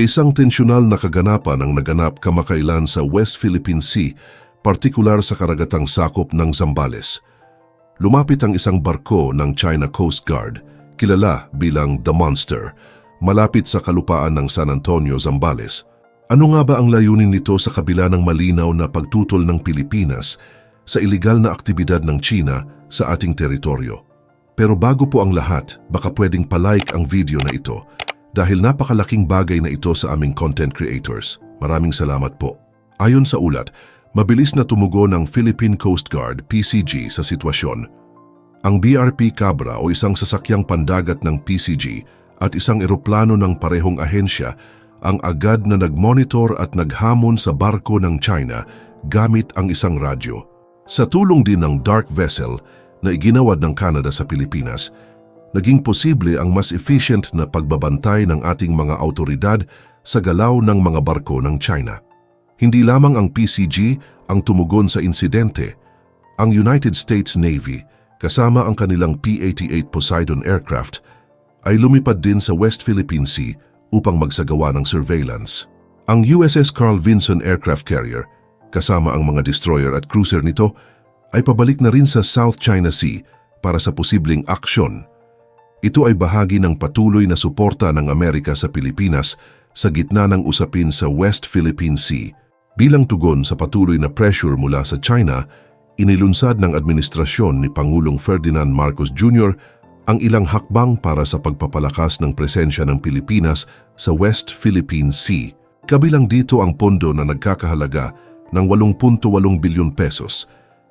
Isang tensyonal na kaganapan ang naganap kamakailan sa West Philippine Sea, partikular sa karagatang sakop ng Zambales. Lumapit ang isang barko ng China Coast Guard, kilala bilang The Monster, malapit sa kalupaan ng San Antonio, Zambales. Ano nga ba ang layunin nito sa kabila ng malinaw na pagtutol ng Pilipinas sa iligal na aktibidad ng China sa ating teritoryo? Pero bago po ang lahat, baka pwedeng palike ang video na ito dahil napakalaking bagay na ito sa aming content creators. Maraming salamat po. Ayon sa ulat, mabilis na tumugo ng Philippine Coast Guard PCG sa sitwasyon. Ang BRP Cabra o isang sasakyang pandagat ng PCG at isang eroplano ng parehong ahensya ang agad na nagmonitor at naghamon sa barko ng China gamit ang isang radyo. Sa tulong din ng dark vessel na iginawad ng Canada sa Pilipinas, naging posible ang mas efficient na pagbabantay ng ating mga autoridad sa galaw ng mga barko ng China. Hindi lamang ang PCG ang tumugon sa insidente, ang United States Navy kasama ang kanilang P-88 Poseidon aircraft ay lumipad din sa West Philippine Sea upang magsagawa ng surveillance. Ang USS Carl Vinson aircraft carrier, kasama ang mga destroyer at cruiser nito, ay pabalik na rin sa South China Sea para sa posibleng aksyon. Ito ay bahagi ng patuloy na suporta ng Amerika sa Pilipinas sa gitna ng usapin sa West Philippine Sea. Bilang tugon sa patuloy na pressure mula sa China, inilunsad ng administrasyon ni Pangulong Ferdinand Marcos Jr. ang ilang hakbang para sa pagpapalakas ng presensya ng Pilipinas sa West Philippine Sea. Kabilang dito ang pondo na nagkakahalaga ng 8.8 bilyon pesos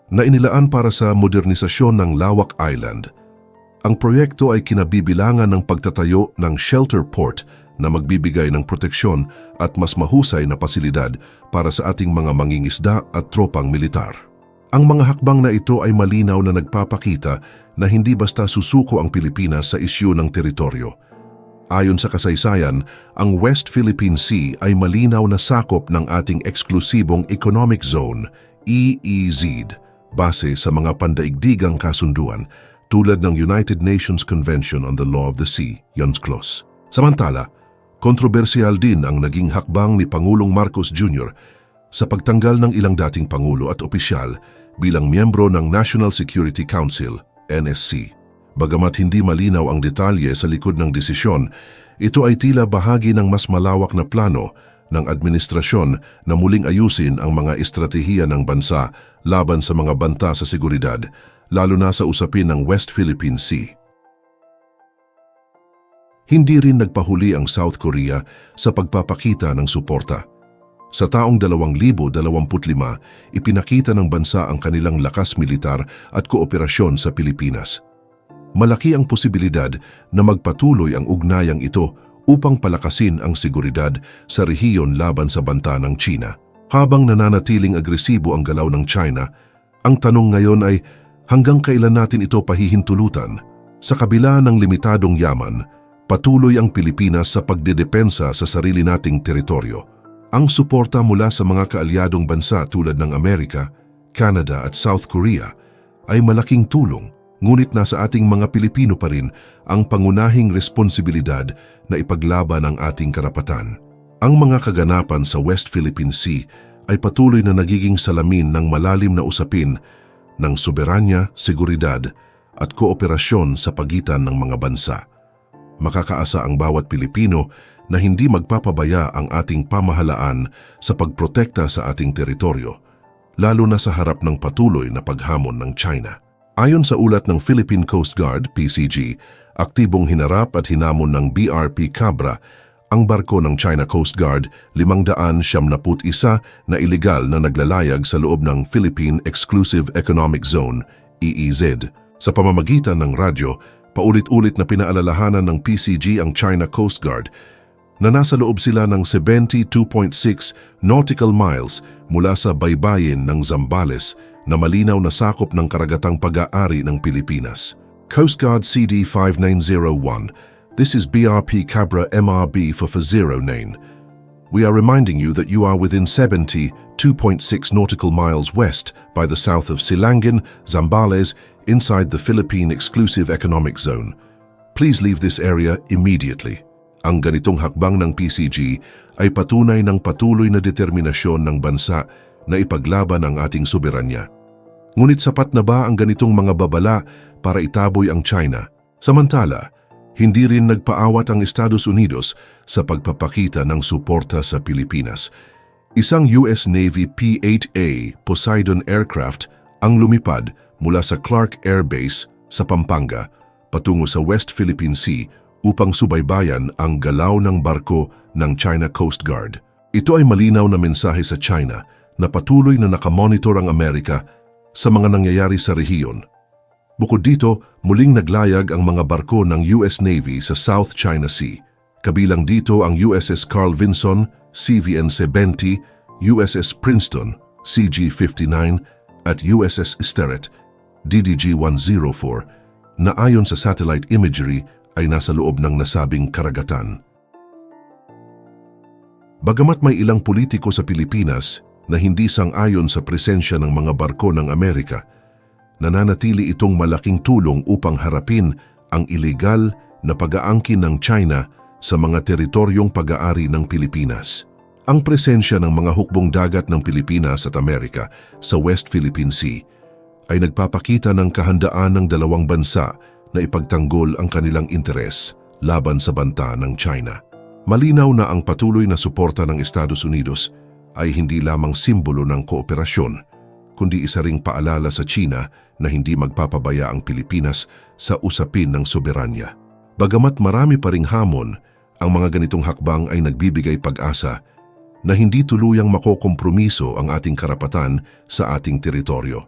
na inilaan para sa modernisasyon ng Lawak Island. Ang proyekto ay kinabibilangan ng pagtatayo ng shelter port na magbibigay ng proteksyon at mas mahusay na pasilidad para sa ating mga mangingisda at tropang militar. Ang mga hakbang na ito ay malinaw na nagpapakita na hindi basta susuko ang Pilipinas sa isyu ng teritoryo. Ayon sa kasaysayan, ang West Philippine Sea ay malinaw na sakop ng ating eksklusibong Economic Zone, EEZ, base sa mga pandaigdigang kasunduan tulad ng United Nations Convention on the Law of the Sea, UNCLOS. Samantala, kontrobersyal din ang naging hakbang ni Pangulong Marcos Jr. sa pagtanggal ng ilang dating Pangulo at opisyal bilang miyembro ng National Security Council, NSC. Bagamat hindi malinaw ang detalye sa likod ng desisyon, ito ay tila bahagi ng mas malawak na plano ng administrasyon na muling ayusin ang mga estratehiya ng bansa laban sa mga banta sa seguridad, lalo na sa usapin ng West Philippine Sea. Hindi rin nagpahuli ang South Korea sa pagpapakita ng suporta. Sa taong 2025, ipinakita ng bansa ang kanilang lakas militar at kooperasyon sa Pilipinas. Malaki ang posibilidad na magpatuloy ang ugnayang ito upang palakasin ang seguridad sa rehiyon laban sa banta ng China. Habang nananatiling agresibo ang galaw ng China, ang tanong ngayon ay hanggang kailan natin ito pahihintulutan? Sa kabila ng limitadong yaman, patuloy ang Pilipinas sa pagdedepensa sa sarili nating teritoryo. Ang suporta mula sa mga kaalyadong bansa tulad ng Amerika, Canada at South Korea ay malaking tulong ngunit nasa ating mga Pilipino pa rin ang pangunahing responsibilidad na ipaglaban ang ating karapatan. Ang mga kaganapan sa West Philippine Sea ay patuloy na nagiging salamin ng malalim na usapin ng soberanya, seguridad at kooperasyon sa pagitan ng mga bansa. Makakaasa ang bawat Pilipino na hindi magpapabaya ang ating pamahalaan sa pagprotekta sa ating teritoryo, lalo na sa harap ng patuloy na paghamon ng China. Ayon sa ulat ng Philippine Coast Guard, PCG, aktibong hinarap at hinamon ng BRP Cabra ang barko ng China Coast Guard 571 na ilegal na naglalayag sa loob ng Philippine Exclusive Economic Zone, EEZ. Sa pamamagitan ng radyo, paulit-ulit na pinaalalahanan ng PCG ang China Coast Guard na nasa loob sila ng 72.6 nautical miles mula sa baybayin ng Zambales na malinaw na sakop ng karagatang pag-aari ng Pilipinas. Coast Guard CD 5901 This is BRP Cabra MRB for for zero name. We are reminding you that you are within 70, 2.6 nautical miles west by the south of Silangin, Zambales, inside the Philippine Exclusive Economic Zone. Please leave this area immediately. Ang ganitong hakbang ng PCG ay patunay ng patuloy na determinasyon ng bansa na ipaglaban ang ating soberanya. Ngunit sapat na ba ang ganitong mga babala para itaboy ang China? Samantala, hindi rin nagpaawat ang Estados Unidos sa pagpapakita ng suporta sa Pilipinas. Isang US Navy P-8A Poseidon aircraft ang lumipad mula sa Clark Air Base sa Pampanga patungo sa West Philippine Sea upang subaybayan ang galaw ng barko ng China Coast Guard. Ito ay malinaw na mensahe sa China na patuloy na nakamonitor ang Amerika sa mga nangyayari sa rehiyon. Bukod dito, muling naglayag ang mga barko ng US Navy sa South China Sea. Kabilang dito ang USS Carl Vinson, CVN-70, USS Princeton, CG-59 at USS Sterett, DDG-104 na ayon sa satellite imagery ay nasa loob ng nasabing karagatan. Bagamat may ilang politiko sa Pilipinas na hindi sang-ayon sa presensya ng mga barko ng Amerika, nananatili itong malaking tulong upang harapin ang ilegal na pag-aangkin ng China sa mga teritoryong pag-aari ng Pilipinas. Ang presensya ng mga hukbong dagat ng Pilipinas at Amerika sa West Philippine Sea ay nagpapakita ng kahandaan ng dalawang bansa na ipagtanggol ang kanilang interes laban sa banta ng China. Malinaw na ang patuloy na suporta ng Estados Unidos ay hindi lamang simbolo ng kooperasyon, kundi isa ring paalala sa China na hindi magpapabaya ang Pilipinas sa usapin ng soberanya. Bagamat marami pa ring hamon, ang mga ganitong hakbang ay nagbibigay pag-asa na hindi tuluyang makokompromiso ang ating karapatan sa ating teritoryo.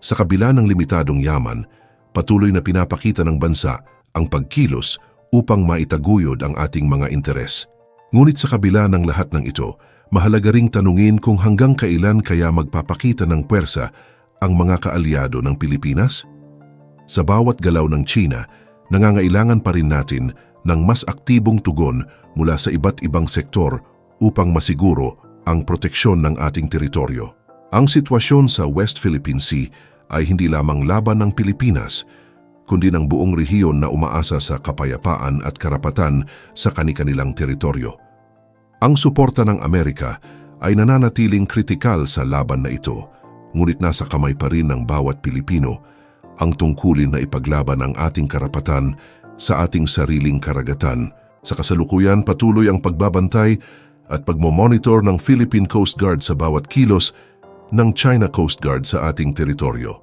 Sa kabila ng limitadong yaman, patuloy na pinapakita ng bansa ang pagkilos upang maitaguyod ang ating mga interes. Ngunit sa kabila ng lahat ng ito, mahalaga ring tanungin kung hanggang kailan kaya magpapakita ng puwersa ang mga kaalyado ng Pilipinas? Sa bawat galaw ng China, nangangailangan pa rin natin ng mas aktibong tugon mula sa iba't ibang sektor upang masiguro ang proteksyon ng ating teritoryo. Ang sitwasyon sa West Philippine Sea ay hindi lamang laban ng Pilipinas, kundi ng buong rehiyon na umaasa sa kapayapaan at karapatan sa kani-kanilang teritoryo. Ang suporta ng Amerika ay nananatiling kritikal sa laban na ito, ngunit nasa kamay pa rin ng bawat Pilipino ang tungkulin na ipaglaban ang ating karapatan sa ating sariling karagatan. Sa kasalukuyan, patuloy ang pagbabantay at pagmomonitor ng Philippine Coast Guard sa bawat kilos ng China Coast Guard sa ating teritoryo.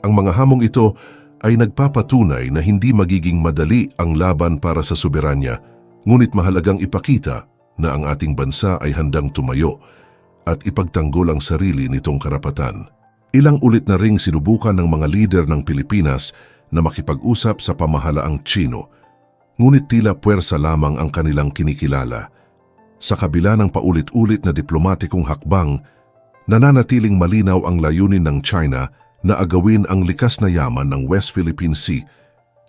Ang mga hamong ito ay nagpapatunay na hindi magiging madali ang laban para sa soberanya, ngunit mahalagang ipakita na ang ating bansa ay handang tumayo at ipagtanggol ang sarili nitong karapatan. Ilang ulit na ring sinubukan ng mga lider ng Pilipinas na makipag-usap sa pamahalaang Chino, ngunit tila puwersa lamang ang kanilang kinikilala. Sa kabila ng paulit-ulit na diplomatikong hakbang, nananatiling malinaw ang layunin ng China na agawin ang likas na yaman ng West Philippine Sea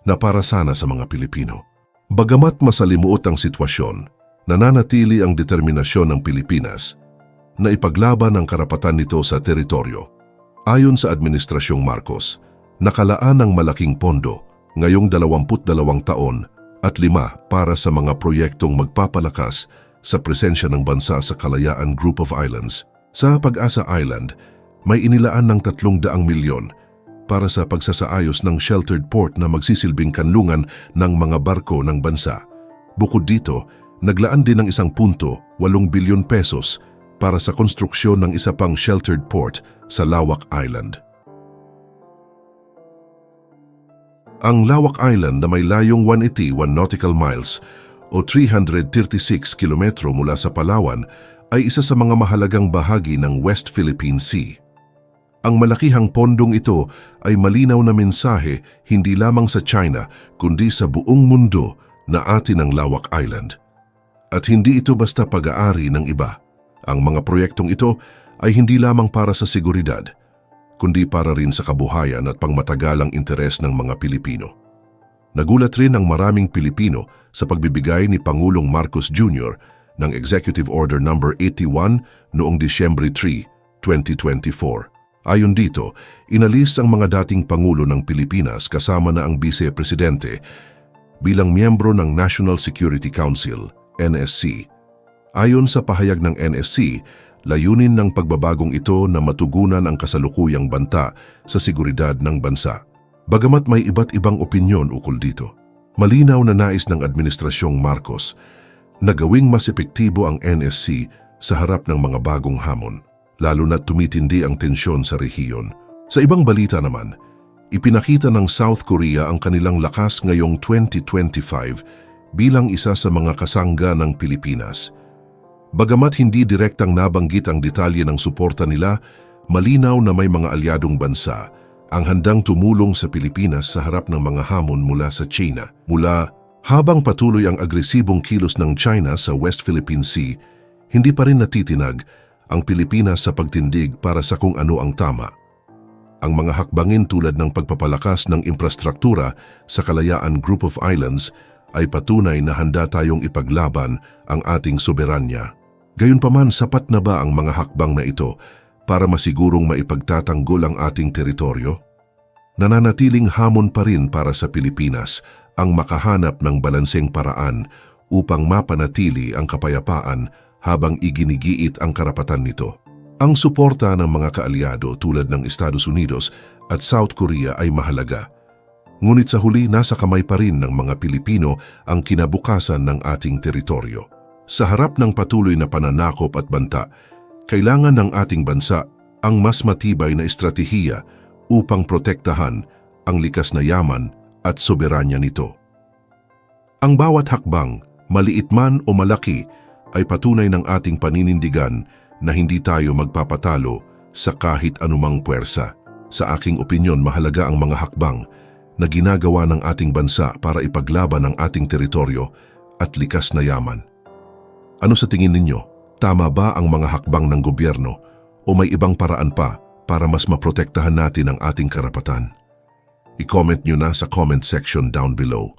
na para sana sa mga Pilipino. Bagamat masalimuot ang sitwasyon, nananatili ang determinasyon ng Pilipinas na ipaglaban ang karapatan nito sa teritoryo. Ayon sa Administrasyong Marcos, nakalaan ng malaking pondo ngayong 22 taon at lima para sa mga proyektong magpapalakas sa presensya ng bansa sa Kalayaan Group of Islands. Sa Pag-asa Island, may inilaan ng 300 milyon para sa pagsasaayos ng sheltered port na magsisilbing kanlungan ng mga barko ng bansa. Bukod dito, naglaan din ng isang punto, 8 bilyon pesos para sa konstruksyon ng isa pang sheltered port sa Lawak Island. Ang Lawak Island na may layong 181 nautical miles o 336 kilometro mula sa Palawan ay isa sa mga mahalagang bahagi ng West Philippine Sea. Ang malakihang pondong ito ay malinaw na mensahe hindi lamang sa China kundi sa buong mundo na atin ang Lawak Island. At hindi ito basta pag-aari ng iba. Ang mga proyektong ito ay hindi lamang para sa seguridad, kundi para rin sa kabuhayan at pangmatagalang interes ng mga Pilipino. Nagulat rin ang maraming Pilipino sa pagbibigay ni Pangulong Marcos Jr. ng Executive Order No. 81 noong Disyembre 3, 2024 Ayon dito, inalis ang mga dating Pangulo ng Pilipinas kasama na ang Vice Presidente bilang miyembro ng National Security Council, NSC. Ayon sa pahayag ng NSC, layunin ng pagbabagong ito na matugunan ang kasalukuyang banta sa seguridad ng bansa. Bagamat may iba't ibang opinyon ukol dito, malinaw na nais ng Administrasyong Marcos na gawing mas epektibo ang NSC sa harap ng mga bagong hamon, lalo na tumitindi ang tensyon sa rehiyon. Sa ibang balita naman, ipinakita ng South Korea ang kanilang lakas ngayong 2025 bilang isa sa mga kasangga ng Pilipinas. Bagamat hindi direktang nabanggit ang detalye ng suporta nila, malinaw na may mga alyadong bansa ang handang tumulong sa Pilipinas sa harap ng mga hamon mula sa China. Mula habang patuloy ang agresibong kilos ng China sa West Philippine Sea, hindi pa rin natitinag ang Pilipinas sa pagtindig para sa kung ano ang tama. Ang mga hakbangin tulad ng pagpapalakas ng infrastruktura sa Kalayaan Group of Islands ay patunay na handa tayong ipaglaban ang ating soberanya. Gayunpaman sapat na ba ang mga hakbang na ito para masigurong maipagtatanggol ang ating teritoryo? Nananatiling hamon pa rin para sa Pilipinas ang makahanap ng balanseng paraan upang mapanatili ang kapayapaan habang iginigiit ang karapatan nito. Ang suporta ng mga kaalyado tulad ng Estados Unidos at South Korea ay mahalaga. Ngunit sa huli nasa kamay pa rin ng mga Pilipino ang kinabukasan ng ating teritoryo. Sa harap ng patuloy na pananakop at banta, kailangan ng ating bansa ang mas matibay na estratehiya upang protektahan ang likas na yaman at soberanya nito. Ang bawat hakbang, maliit man o malaki, ay patunay ng ating paninindigan na hindi tayo magpapatalo sa kahit anumang puwersa. Sa aking opinyon, mahalaga ang mga hakbang na ginagawa ng ating bansa para ipaglaban ang ating teritoryo at likas na yaman. Ano sa tingin ninyo? Tama ba ang mga hakbang ng gobyerno o may ibang paraan pa para mas maprotektahan natin ang ating karapatan? I-comment nyo na sa comment section down below.